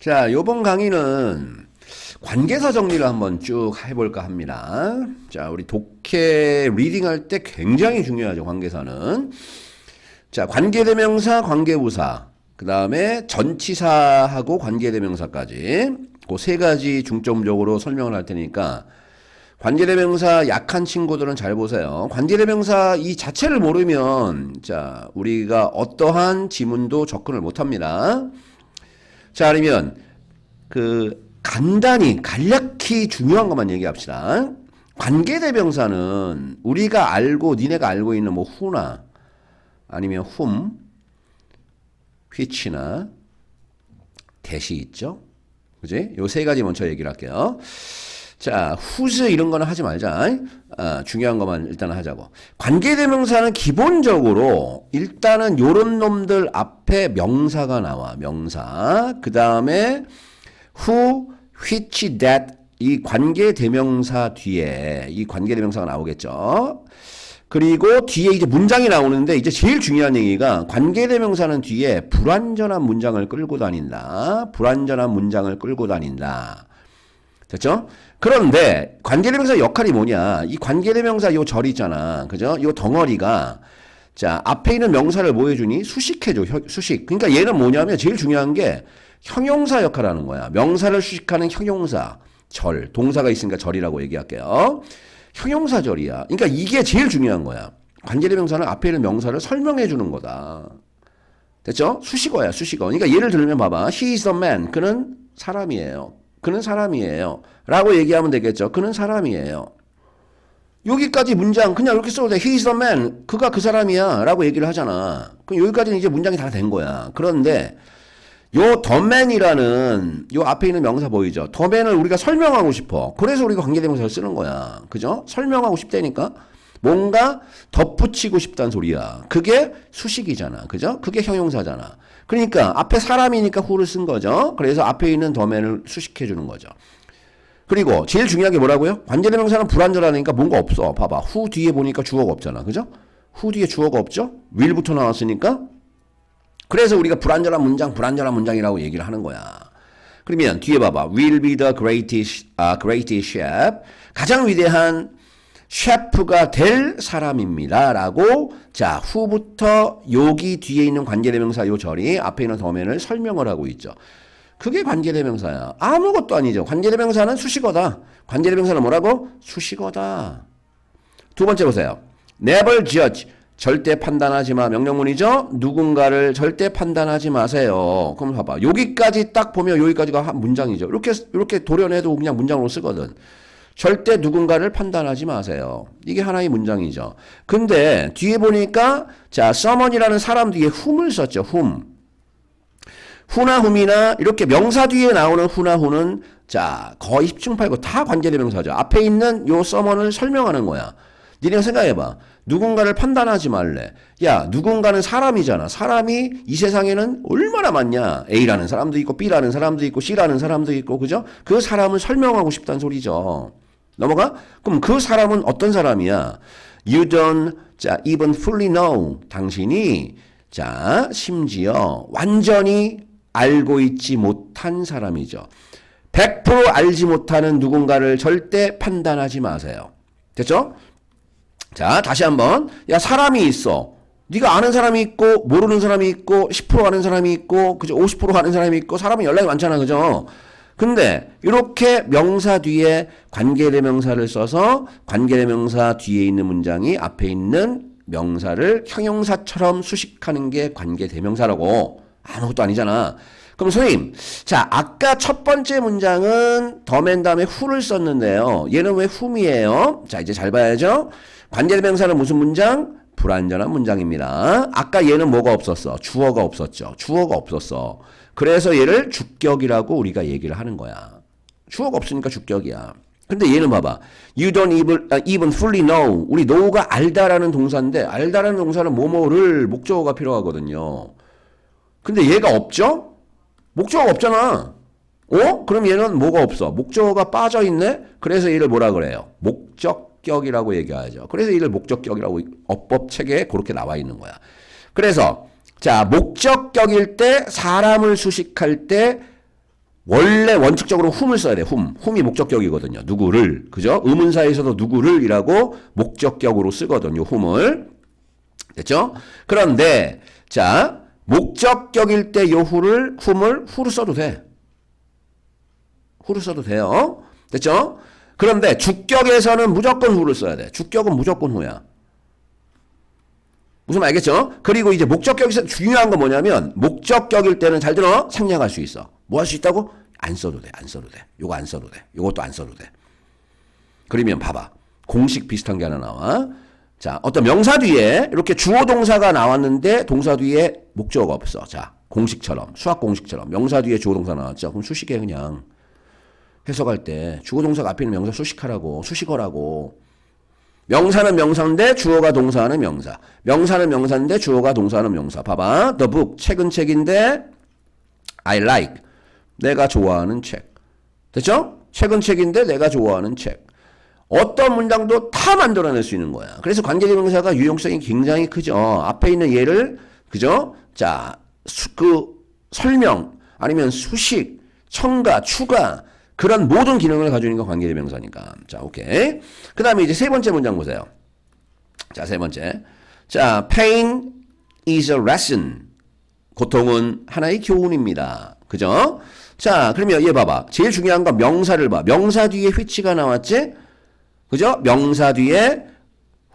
자, 요번 강의는 관계사 정리를 한번 쭉 해볼까 합니다. 자, 우리 독해 리딩 할 때 굉장히 중요하죠, 관계사는. 자, 관계대명사, 관계부사, 그 다음에 전치사하고 관계대명사까지 그 세 가지 중점적으로 설명을 할 테니까 관계대명사 약한 친구들은 잘 보세요. 관계대명사 이 자체를 모르면 자, 우리가 어떠한 지문도 접근을 못 합니다. 자, 그러면 그 간단히 간략히 중요한 것만 얘기합시다. 관계대명사는 우리가 알고 니네가 알고 있는 뭐 후나 아니면 whom, which나 대시 있죠. 그지? 요 세 가지 먼저 얘기를 할게요. 자, whose 이런 거는 하지 말자. 아, 중요한 것만 일단 하자고. 관계대명사는 기본적으로 일단은 요런 놈들 앞에 명사가 나와. 명사. 그 다음에 who, which, that 이 관계대명사 뒤에 이 관계대명사가 나오겠죠. 그리고 뒤에 이제 문장이 나오는데 이제 제일 중요한 얘기가 관계대명사는 뒤에 불완전한 문장을 끌고 다닌다. 불완전한 문장을 끌고 다닌다. 됐죠? 그런데 관계대명사 역할이 뭐냐? 이 관계대명사 요 절 있잖아. 그죠? 요 덩어리가 자, 앞에 있는 명사를 뭐 해주니? 수식해줘. 혀- 수식. 그러니까 얘는 뭐냐면 제일 중요한 게 형용사 역할을 하는 거야. 명사를 수식하는 형용사. 절. 동사가 있으니까 절이라고 얘기할게요. 형용사 절이야. 그러니까 이게 제일 중요한 거야. 관계대명사는 앞에 있는 명사를 설명해 주는 거다. 됐죠? 수식어야, 수식어. 그러니까 예를 들면 봐봐. He is a man. 그는 사람이에요. 그는 사람이에요. 라고 얘기하면 되겠죠. 그는 사람이에요. 여기까지 문장 그냥 이렇게 써도 돼. He is a man. 그가 그 사람이야. 라고 얘기를 하잖아. 그럼 여기까지는 이제 문장이 다 된 거야. 그런데 요 더맨이라는 요 앞에 있는 명사 보이죠? 더맨을 우리가 설명하고 싶어. 그래서 우리가 관계대명사를 쓰는 거야. 그죠? 설명하고 싶다니까? 뭔가 덧붙이고 싶다는 소리야. 그게 수식이잖아. 그죠? 그게 형용사잖아. 그러니까 앞에 사람이니까 who를 쓴 거죠. 그래서 앞에 있는 더맨을 수식해 주는 거죠. 그리고 제일 중요한 게 뭐라고요? 관계대명사는 불완전하니까 뭔가 없어. 봐봐. who 뒤에 보니까 주어가 없잖아. 그죠? who 뒤에 주어가 없죠? will부터 나왔으니까 그래서 우리가 불완전한 문장, 불완전한 문장이라고 얘기를 하는 거야. 그러면 뒤에 봐봐. will be the greatest, 아, greatest chef. 가장 위대한 셰프가 될 사람입니다. 라고, 자, 후부터 여기 뒤에 있는 관계대명사 요 절이 앞에 있는 더맨을 설명을 하고 있죠. 그게 관계대명사야. 아무것도 아니죠. 관계대명사는 수식어다. 관계대명사는 뭐라고? 수식어다. 두 번째 보세요. never judge. 절대 판단하지 마. 명령문이죠? 누군가를 절대 판단하지 마세요. 그럼 봐봐. 여기까지 딱 보면 여기까지가 한 문장이죠. 이렇게, 이렇게 도려내도 그냥 문장으로 쓰거든. 절대 누군가를 판단하지 마세요. 이게 하나의 문장이죠. 근데 뒤에 보니까 자, someone이라는 사람 뒤에 whom을 썼죠. whom. 후나 훔이나 이렇게 명사 뒤에 나오는 후나 후는 자 거의 10중 8구 다 관계대명사죠. 앞에 있는 요 서먼을 설명하는 거야. 니네가 생각해봐. 누군가를 판단하지 말래. 야 누군가는 사람이잖아. 사람이 이 세상에는 얼마나 많냐. A라는 사람도 있고 B라는 사람도 있고 C라는 사람도 있고 그죠? 그 사람을 설명하고 싶다는 소리죠. 넘어가? 그럼 그 사람은 어떤 사람이야? You don't 자 even fully know 당신이 자 심지어 완전히 알고 있지 못한 사람이죠. 100% 알지 못하는 누군가를 절대 판단하지 마세요. 됐죠? 자, 다시 한번. 야, 사람이 있어. 네가 아는 사람이 있고 모르는 사람이 있고 10% 아는 사람이 있고 그죠? 50% 아는 사람이 있고 사람은 연락이 많잖아. 그죠? 근데 이렇게 명사 뒤에 관계대명사를 써서 관계대명사 뒤에 있는 문장이 앞에 있는 명사를 형용사처럼 수식하는 게 관계대명사라고 아무것도 아니잖아. 그럼 선생님, 자 아까 첫 번째 문장은 더맨 다음에 who를 썼는데요. 얘는 왜 whom이에요? 자 이제 잘 봐야죠. 관계대명사는 무슨 문장? 불완전한 문장입니다. 아까 얘는 뭐가 없었어? 주어가 없었죠. 주어가 없었어. 그래서 얘를 주격이라고 우리가 얘기를 하는 거야. 주어가 없으니까 주격이야. 근데 얘는 봐봐. You don't even, 아, even fully know. 우리 know가 알다라는 동사인데 알다라는 동사는 뭐뭐를 목적어가 필요하거든요. 근데 얘가 없죠? 목적어가 없잖아. 어? 그럼 얘는 뭐가 없어? 목적어가 빠져 있네? 그래서 얘를 뭐라 그래요? 목적격이라고 얘기하죠. 그래서 얘를 목적격이라고 어법 체계에 그렇게 나와 있는 거야. 그래서 자, 목적격일 때 사람을 수식할 때 원래 원칙적으로 whom을 써야 돼. whom. whom이 목적격이거든요. 누구를. 그죠? 의문사에서도 누구를 이라고 목적격으로 쓰거든요. whom을. 됐죠? 그런데 자, 목적격일 때요 who를 whom을 who로 써도 돼. who로 써도 돼요. 됐죠? 그런데 주격에서는 무조건 who를 써야 돼. 주격은 무조건 who야. 무슨 말 알겠죠? 그리고 이제 목적격에서 중요한 건 뭐냐면 목적격일 때는 잘 들어 생략할 수 있어. 뭐 할 수 있다고? 안 써도 돼. 안 써도 돼. 요거 안 써도 돼. 요것도 안 써도 돼. 그러면 봐봐. 공식 비슷한 게 하나 나와. 자, 어떤 명사 뒤에 이렇게 주어 동사가 나왔는데 동사 뒤에 목적어가 없어. 자, 공식처럼 수학 공식처럼 명사 뒤에 주어 동사 나왔죠. 그럼 수식해 그냥. 해석할 때 주어 동사가 앞에 있는 명사 수식하라고 수식어라고 명사는 명사인데 주어가 동사하는 명사. 명사는 명사인데 주어가 동사하는 명사. 봐봐. The book. 책은 책인데 I like. 내가 좋아하는 책. 됐죠? 책은 책인데 내가 좋아하는 책. 어떤 문장도 다 만들어낼 수 있는 거야. 그래서 관계대명사가 유용성이 굉장히 크죠. 앞에 있는 예를 그죠? 자, 수, 그 설명 아니면 수식, 첨가, 추가 그런 모든 기능을 가지고 있는 게 관계대명사니까. 자, 오케이. 그 다음에 이제 세 번째 문장 보세요. 자, 세 번째. 자, pain is a lesson. 고통은 하나의 교훈입니다. 그죠? 자, 그러면 얘 봐봐. 제일 중요한 건 명사를 봐. 명사 뒤에 which가 나왔지? 그죠? 명사 뒤에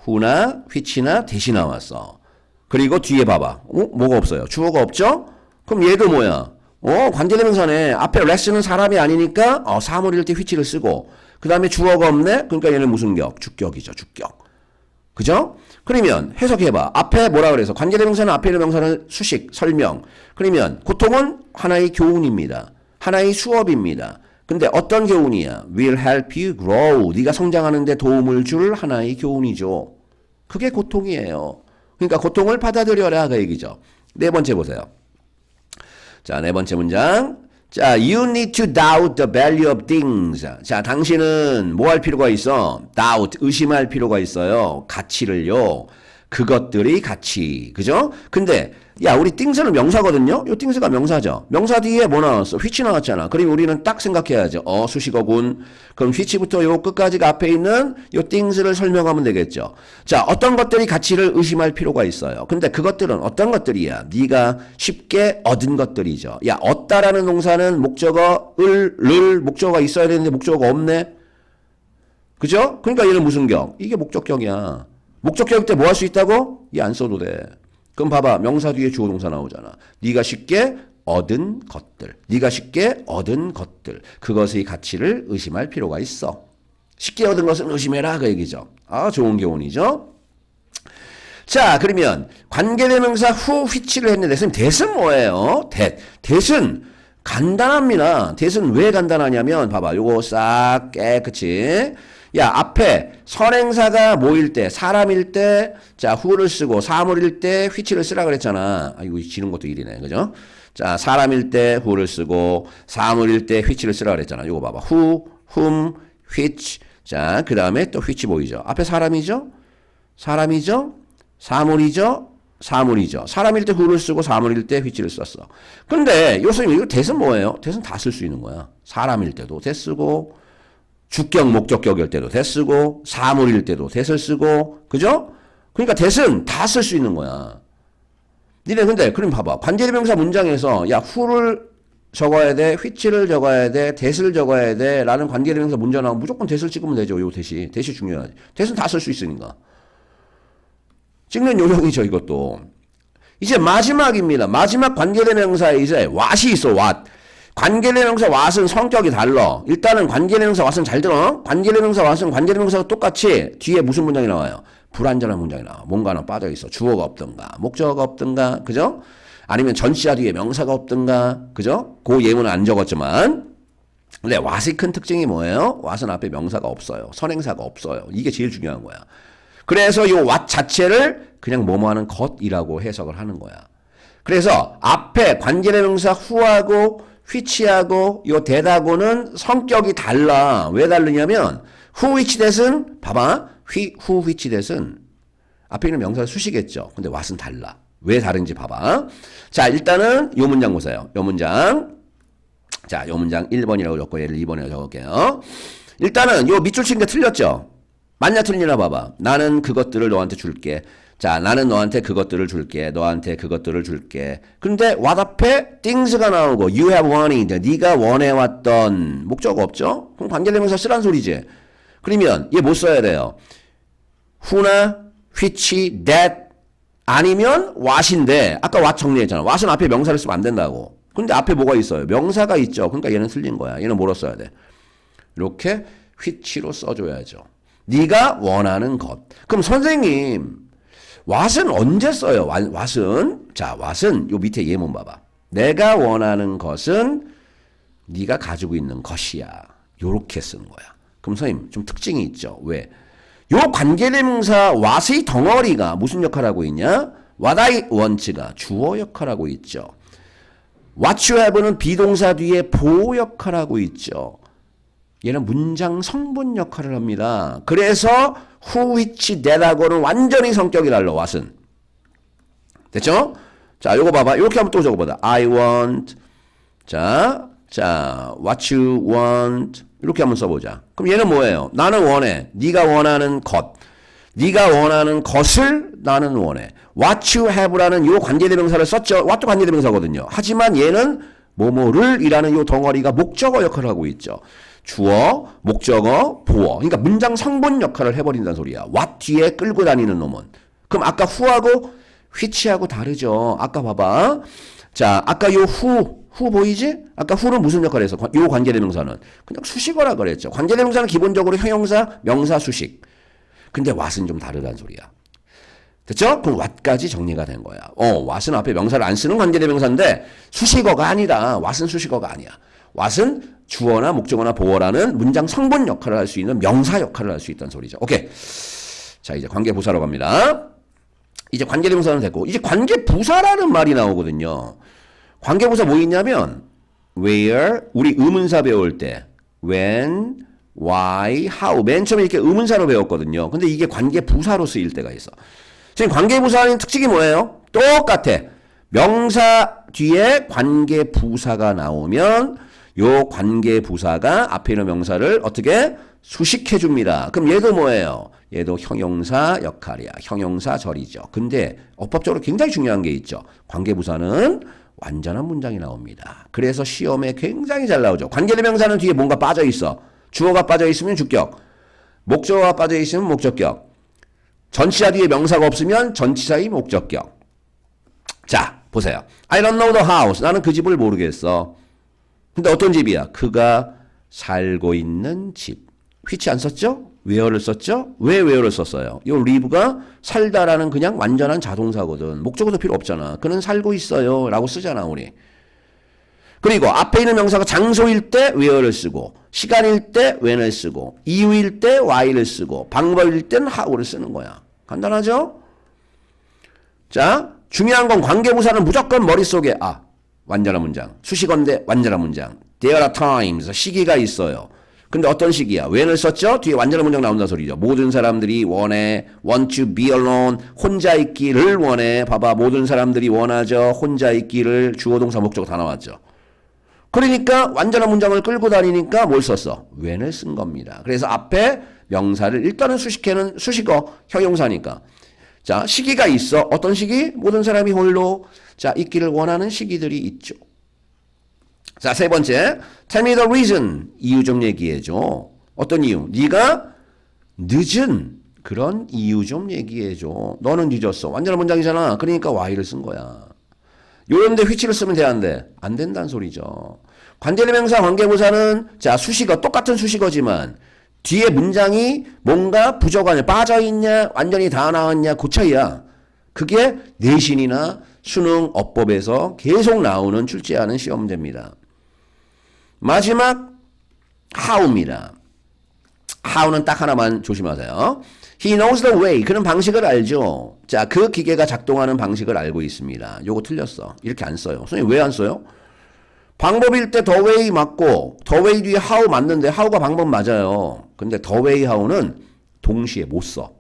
who나 which나 대시 나왔어. 그리고 뒤에 봐봐. 어? 뭐가 없어요? 주어가 없죠? 그럼 얘도 뭐야? 어, 관계대명사네. 앞에 less는 사람이 아니니까 어, 사물일 때 which를 쓰고 그 다음에 주어가 없네? 그러니까 얘는 무슨 격? 주격이죠. 주격. 그죠? 그러면 해석해봐. 앞에 뭐라 그래서 관계대명사는 앞에 있는 명사는 수식, 설명. 그러면 고통은 하나의 교훈입니다. 하나의 수업입니다. 근데 어떤 교훈이야? Will help you grow. 네가 성장하는데 도움을 줄 하나의 교훈이죠. 그게 고통이에요. 그러니까 고통을 받아들여라 그 얘기죠. 네 번째 보세요. 자, 네 번째 문장. 자, you need to doubt the value of things. 자, 당신은 뭐 할 필요가 있어? doubt, 의심할 필요가 있어요. 가치를요. 그것들의 가치. 그죠? 근데, 야, 우리 things는 명사거든요? 요 things가 명사죠. 명사 뒤에 뭐 나왔어? which 나왔잖아. 그럼 우리는 딱 생각해야죠. 어, 수식어군. 그럼 which부터 요 끝까지가 앞에 있는 요 things를 설명하면 되겠죠. 자, 어떤 것들이 가치를 의심할 필요가 있어요. 근데 그것들은 어떤 것들이야? 네가 쉽게 얻은 것들이죠. 야, 얻다라는 동사는 목적어, 을, 를, 목적어가 있어야 되는데 목적어가 없네? 그죠? 그러니까 얘는 무슨 격? 이게 목적격이야. 목적격 때 뭐 할 수 있다고? 얘 안 써도 돼. 그럼 봐봐. 명사 뒤에 주어 동사 나오잖아. 네가 쉽게 얻은 것들. 네가 쉽게 얻은 것들. 그것의 가치를 의심할 필요가 있어. 쉽게 얻은 것은 의심해라 그 얘기죠. 아, 좋은 교훈이죠. 자, 그러면 관계대명사 후 which를 했는데 선생님 대은 뭐예요? that. that은 간단합니다. that은 왜 간단하냐면 봐봐. 요거 싹 깨끗이 야, 앞에 선행사가 뭐일 때, 사람일 때, 자, who를 쓰고, 사물일 때, which를 쓰라 그랬잖아. 아, 이거 지는 것도 일이네. 그죠? 자, 사람일 때, who를 쓰고, 사물일 때, which를 쓰라 그랬잖아. 이거 봐봐. who, whom. 자, 그 다음에 또 which 보이죠? 앞에 사람이죠? 사람이죠? 사물이죠? 사물이죠. 사람일 때 who를 쓰고, 사물일 때 which를 썼어. 근데, 요선생님, 이거 대은 뭐예요? 대은 다 쓸 수 있는 거야. 사람일 때도 대 쓰고, 주격 목적격일 때도 대 쓰고 사물일 때도 대를 쓰고 그죠? 그러니까 대은 다 쓸 수 있는 거야. 니네 근데 그럼 봐봐 관계대명사 문장에서 야 who를 적어야 돼, which를 적어야 돼, 대을 적어야 돼 라는 관계대명사 문장 나오면 무조건 대을 찍으면 되죠. 요 대시 대시 중요하지. 대은 다 쓸 수 있으니까. 찍는 요령이죠 이것도. 이제 마지막입니다. 마지막 관계대명사에 이제 what이 있어 what. 관계대명사 what은 성격이 달라. 일단은 관계대명사 what은 잘 들어. 관계대명사 what은 관계대명사가 똑같이 뒤에 무슨 문장이 나와요? 불완전한 문장이 나와. 뭔가 하나 빠져 있어. 주어가 없든가, 목적어가 없든가, 그죠? 아니면 전치사 뒤에 명사가 없든가, 그죠? 그 예문은 안 적었지만. 근데 what의 큰 특징이 뭐예요? what은 앞에 명사가 없어요. 선행사가 없어요. 이게 제일 중요한 거야. 그래서 이 what 자체를 그냥 뭐뭐 하는 것이라고 해석을 하는 거야. 그래서 앞에 관계대명사 who하고 which하고 요 that하고는 성격이 달라. 왜 다르냐면 which that은 봐봐. who which that은 앞에 있는 명사 수시겠죠. 근데 what은 달라. 왜 다른지 봐봐. 자, 일단은 요 문장 보세요. 요 문장. 자, 요 문장 1번이라고 적고 얘를 2번이라고 적을게요. 일단은 요 밑줄 친 게 틀렸죠? 맞냐 틀리나 봐봐. 나는 그것들을 너한테 줄게. 자, 나는 너한테 그것들을 줄게. 너한테 그것들을 줄게. 근데 what 앞에 things가 나오고 you have wanted. 네가 원해왔던 목적 없죠? 그럼 관계대명사 쓰란 소리지. 그러면 얘 못 써야 돼요. who나 which, that 아니면 what인데 아까 what 정리했잖아. what은 앞에 명사를 쓰면 안 된다고. 근데 앞에 뭐가 있어요? 명사가 있죠. 그러니까 얘는 틀린 거야. 얘는 뭐로 써야 돼? 이렇게 which로 써줘야죠. 네가 원하는 것. 그럼 선생님, what은 언제 써요? what은 자, what은 요 밑에 예문 봐봐. 내가 원하는 것은 네가 가지고 있는 것이야. 요렇게 쓰는 거야. 그럼 선생님 좀 특징이 있죠. 왜? 요 관계대명사 what의 덩어리가 무슨 역할을 하고 있냐? what I want가 주어 역할을 하고 있죠. what you have는 비동사 뒤에 보호 역할을 하고 있죠. 얘는 문장 성분 역할을 합니다. 그래서 who, which, that하고는 완전히 성격이 달라. what은. 됐죠? 자, 요거 봐봐. 이렇게 한번 또 적어보자. I want. 자, 자, what you want. 이렇게 한번 써보자. 그럼 얘는 뭐예요? 나는 원해. 네가 원하는 것. 네가 원하는 것을 나는 원해. What you have라는 요 관계대명사를 썼죠. what도 관계대명사거든요. 하지만 얘는 뭐뭐를 이라는 요 덩어리가 목적어 역할을 하고 있죠. 주어, 목적어, 보어. 그러니까 문장 성분 역할을 해버린다는 소리야. what 뒤에 끌고 다니는 놈은. 그럼 아까 who하고 which하고 다르죠. 아까 봐봐. 자, 아까 요 who, who 보이지? 아까 who는 무슨 역할을 해서? 요 관계대명사는. 그냥 수식어라 그랬죠. 관계대명사는 기본적으로 형용사, 명사, 수식. 근데 what은 좀 다르다는 소리야. 됐죠? 그럼 what까지 정리가 된 거야. 어, what은 앞에 명사를 안 쓰는 관계대명사인데 수식어가 아니다. what은 수식어가 아니야. What은 주어나 목적어나 보어라는 문장 성분 역할을 할 수 있는 명사 역할을 할 수 있다는 소리죠. 오케이. 자, 이제 관계부사로 갑니다. 이제 관계대명사는 됐고, 이제 관계부사라는 말이 나오거든요. 관계부사 뭐 있냐면, where, 우리 의문사 배울 때, when, why, how, 맨 처음에 이렇게 의문사로 배웠거든요. 근데 이게 관계부사로 쓰일 때가 있어. 지금 관계부사의 특징이 뭐예요? 똑같아. 명사 뒤에 관계부사가 나오면 요 관계 부사가 앞에 있는 명사를 어떻게 수식해 줍니다. 그럼 얘도 뭐예요? 얘도 형용사 역할이야. 형용사 절이죠. 근데 어법적으로 굉장히 중요한 게 있죠. 관계 부사는 완전한 문장이 나옵니다. 그래서 시험에 굉장히 잘 나오죠. 관계대명사는 뒤에 뭔가 빠져 있어. 주어가 빠져 있으면 주격. 목적어가 빠져 있으면 목적격. 전치사 뒤에 명사가 없으면 전치사의 목적격. 자, 보세요. I don't know the house. 나는 그 집을 모르겠어. 근데 어떤 집이야? 그가 살고 있는 집. 휘치 안 썼죠? where를 썼죠? 왜 where를 썼어요? 이 live가 살다라는 그냥 완전한 자동사거든. 목적어도 필요 없잖아. 그는 살고 있어요. 라고 쓰잖아, 우리. 그리고 앞에 있는 명사가 장소일 때 where를 쓰고, 시간일 때 when을 쓰고, 이유일 때 why를 쓰고, 방법일 땐 how를 쓰는 거야. 간단하죠? 자, 중요한 건 관계부사는 무조건 머릿속에, 아, 완전한 문장. 수식어인데 완전한 문장. There are times. 시기가 있어요. 근데 어떤 시기야? when을 썼죠? 뒤에 완전한 문장 나온다는 소리죠. 모든 사람들이 원해. want to be alone. 혼자 있기를 원해. 봐봐. 모든 사람들이 원하죠. 혼자 있기를 주어 동사 목적 다 나왔죠. 그러니까 완전한 문장을 끌고 다니니까 뭘 썼어? when을 쓴 겁니다. 그래서 앞에 명사를 일단은 수식해는 수식어 형용사니까. 자, 시기가 있어. 어떤 시기? 모든 사람이 홀로 자, 있기를 원하는 시기들이 있죠. 자, 세 번째. Tell me the reason. 이유 좀 얘기해 줘. 어떤 이유? 네가 늦은 그런 이유 좀 얘기해 줘. 너는 늦었어. 완전한 문장이잖아. 그러니까 why를 쓴 거야. 요런데 which를 쓰면 되는데 안 된다는 소리죠. 관계대명사 관계부사는 자, 수식어 똑같은 수식어지만 뒤에 문장이 뭔가 부족하냐, 빠져있냐, 완전히 다 나왔냐, 그 차이야. 그게 내신이나 수능 어법에서 계속 나오는 출제하는 시험제입니다. 마지막 how입니다. how는 딱 하나만 조심하세요. He knows the way. 그는 방식을 알죠. 자, 그 기계가 작동하는 방식을 알고 있습니다. 요거 틀렸어. 이렇게 안 써요. 선생님 왜 안 써요? 방법일 때 way 맞고 way 뒤에 how 맞는데 how가 방법 맞아요. 근데 way how는 동시에 못 써.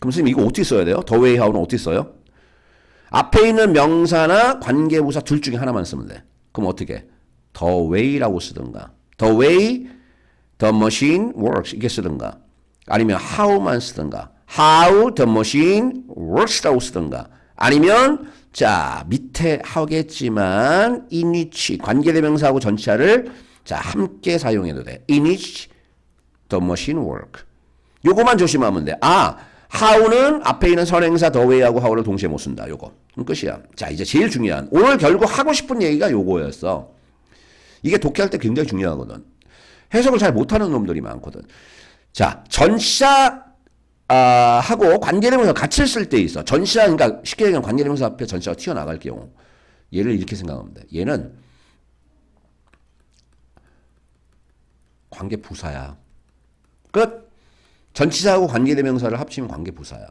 그럼 선생님 이거 어떻게 써야 돼요? way how는 어떻게 써요? 앞에 있는 명사나 관계부사 둘 중에 하나만 쓰면 돼. 그럼 어떻게? way라고 쓰든가. way the machine works 이게 쓰든가. 아니면 how만 쓰든가. how the machine works라고 쓰든가. 아니면 자 밑에 하겠지만 in which 관계대명사하고 전치사를 자 함께 사용해도 돼. in which the machine work. 요거만 조심하면 돼. 아, how는 앞에 있는 선행사 the way하고 how를 동시에 못 쓴다. 요거. 끝이야. 자, 이제 제일 중요한 오늘 결국 하고 싶은 얘기가 요거였어. 이게 독해할 때 굉장히 중요하거든. 해석을 잘 못하는 놈들이 많거든. 자, 전시자 아, 하고 관계대명사 같이 쓸 때 있어. 전시자 그러니까 쉽게 얘기하면 관계대명사 앞에 전시자가 튀어나갈 경우 얘를 이렇게 생각하면 돼. 얘는 관계 부사야. 끝. 전치사하고 관계대명사를 합치면 관계 부사야.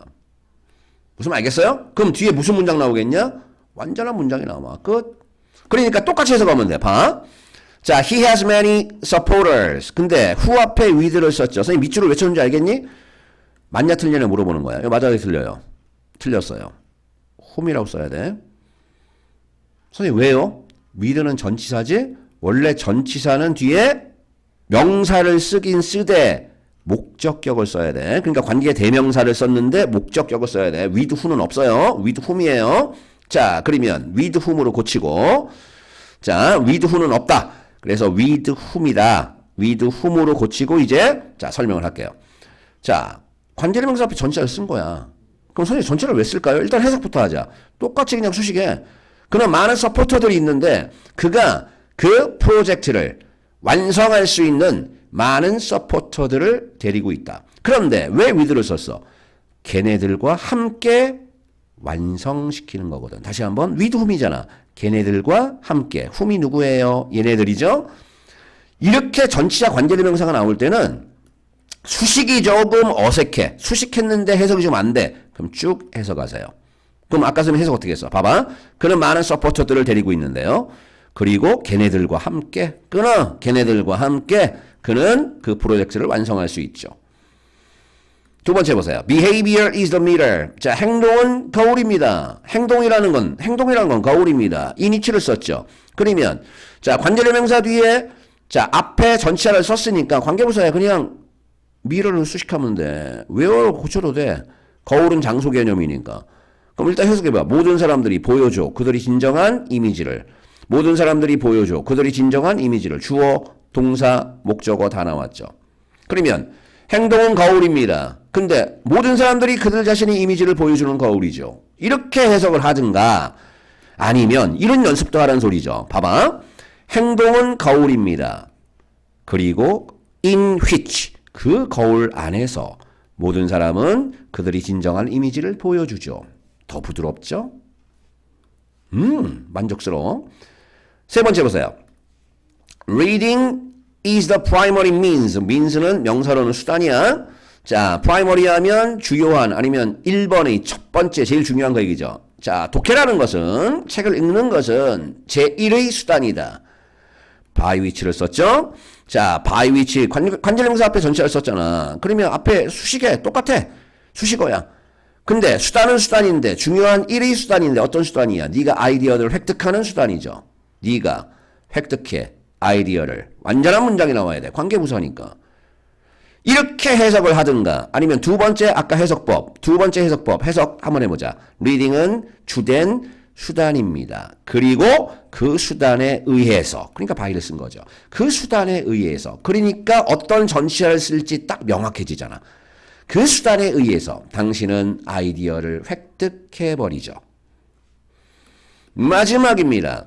무슨 말 알겠어요? 그럼 뒤에 무슨 문장 나오겠냐? 완전한 문장이 나와. 끝. 그러니까 똑같이 해석하면 돼. 봐. 자, he has many supporters. 근데 who 앞에 with를 썼죠. 선생님 밑줄을 왜 쳤는지 알겠니? 맞냐 틀냐를 물어보는 거야. 이거 맞아요, 틀려요? 틀렸어요. whom이라고 써야 돼. 선생님 왜요? with는 전치사지? 원래 전치사는 뒤에 명사를 쓰긴 쓰되 목적격을 써야 돼. 그러니까 관계 대명사를 썼는데 목적격을 써야 돼. with 없어요. with whom이에요. 자, 그러면 with whom으로 고치고 자, with 없다. 그래서 with whom이다. with whom으로 고치고 이제 자, 설명을 할게요. 자, 관계대명사 앞에 전치사를 쓴 거야. 그럼 선생님 전체를 왜 쓸까요? 일단 해석부터 하자. 똑같이 그냥 수식해. 그런 많은 서포터들이 있는데 그가 그 프로젝트를 완성할 수 있는 많은 서포터들을 데리고 있다. 그런데 왜 위드를 썼어? 걔네들과 함께 완성시키는 거거든. 다시 한번 위드 훔이잖아. 걔네들과 함께 훔이 누구예요? 얘네들이죠. 이렇게 전치사 관계대명사가 나올 때는 수식이 조금 어색해. 수식했는데 해석이 좀 안 돼. 그럼 쭉 해석하세요. 그럼 아까 선생님 해석 어떻게 했어? 봐봐. 그는 많은 서포터들을 데리고 있는데요. 그리고 걔네들과 함께 끊어. 걔네들과 함께 그는 그 프로젝트를 완성할 수 있죠. 두 번째 보세요. Behavior is the meter. 자, 행동은 거울입니다. 행동이라는 건, 행동이라는 건 거울입니다. 이 니치를 썼죠. 그러면, 자, 관계대명사 뒤에, 자, 앞에 전치사를 썼으니까 관계부사에 그냥 미러를 수식하면 돼. 외워 고쳐도 돼. 거울은 장소 개념이니까. 그럼 일단 해석해봐. 모든 사람들이 보여줘. 그들이 진정한 이미지를. 모든 사람들이 보여줘. 그들이 진정한 이미지를. 주어, 동사, 목적어 다 나왔죠. 그러면 행동은 거울입니다. 근데 모든 사람들이 그들 자신의 이미지를 보여주는 거울이죠. 이렇게 해석을 하든가 아니면 이런 연습도 하라는 소리죠. 봐봐. 행동은 거울입니다. 그리고 in which 그 거울 안에서 모든 사람은 그들이 진정한 이미지를 보여주죠. 더 부드럽죠? 음, 만족스러워. 세 번째 보세요. Reading is the primary means. means는 명사로는 수단이야. 자, primary 하면 주요한 아니면 1번의 첫 번째 제일 중요한 거 얘기죠. 자, 독해라는 것은 책을 읽는 것은 제1의 수단이다. by which를 썼죠? 자, by which 관, 관절명사 앞에 전체를 썼잖아. 그러면 앞에 수식에 똑같아. 수식어야. 근데 수단은 수단인데 중요한 1의 수단인데 어떤 수단이야? 네가 아이디어를 획득하는 수단이죠. 네가 획득해 아이디어를 완전한 문장이 나와야 돼. 관계부사니까. 이렇게 해석을 하든가 아니면 두 번째 아까 해석법 두 번째 해석법 해석 한번 해보자. 리딩은 주된 수단입니다. 그리고 그 수단에 의해서 그러니까 바이를 쓴 거죠. 그 수단에 의해서 그러니까 어떤 전시를 쓸지 딱 명확해지잖아. 그 수단에 의해서 당신은 아이디어를 획득해 버리죠. 마지막입니다.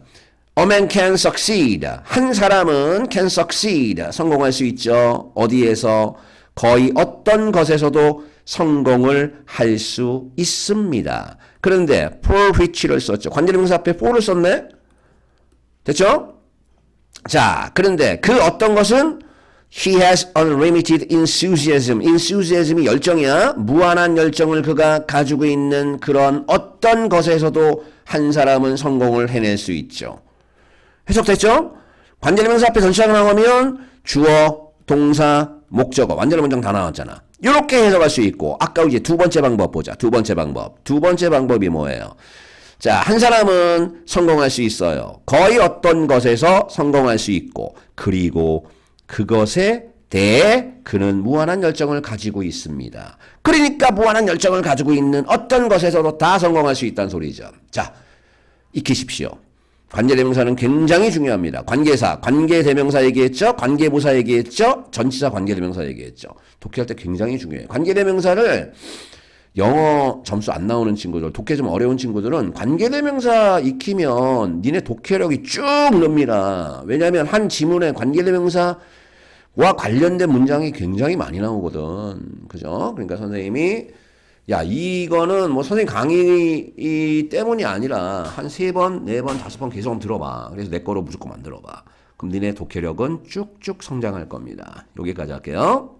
A man can succeed. 한 사람은 can succeed. 성공할 수 있죠. 어디에서? 거의 어떤 것에서도 성공을 할 수 있습니다. 그런데 for which를 썼죠. 관계대명사 앞에 for를 썼네? 됐죠? 자, 그런데 그 어떤 것은 He has unlimited enthusiasm. enthusiasm이 열정이야. 무한한 열정을 그가 가지고 있는 그런 어떤 것에서도 한 사람은 성공을 해낼 수 있죠. 해석됐죠? 관계대명사 앞에 전치사가 나오면 주어, 동사, 목적어 완전한 문장 다 나왔잖아. 이렇게 해석할 수 있고 아까 이제 두 번째 방법 보자. 두 번째 방법. 두 번째 방법이 뭐예요? 자, 한 사람은 성공할 수 있어요. 거의 어떤 것에서 성공할 수 있고, 그리고 그것에 대해 그는 무한한 열정을 가지고 있습니다. 그러니까 무한한 열정을 가지고 있는 어떤 것에서도 다 성공할 수 있다는 소리죠. 자, 익히십시오. 관계대명사는 굉장히 중요합니다. 관계사, 관계대명사 얘기했죠? 관계부사 얘기했죠? 전치사 관계대명사 얘기했죠? 독해할 때 굉장히 중요해요. 관계대명사를 영어 점수 안 나오는 친구들, 독해 좀 어려운 친구들은 관계대명사 익히면 니네 독해력이 쭉 늡니다. 왜냐하면 한 지문에 관계대명사와 관련된 문장이 굉장히 많이 나오거든. 그죠? 그러니까 선생님이 야, 이거는 뭐 선생님 강의 때문이 아니라 한 세 번, 네 번, 다섯 번 계속 들어봐. 그래서 내 거로 무조건 만들어봐. 그럼 니네 독해력은 쭉쭉 성장할 겁니다. 여기까지 할게요.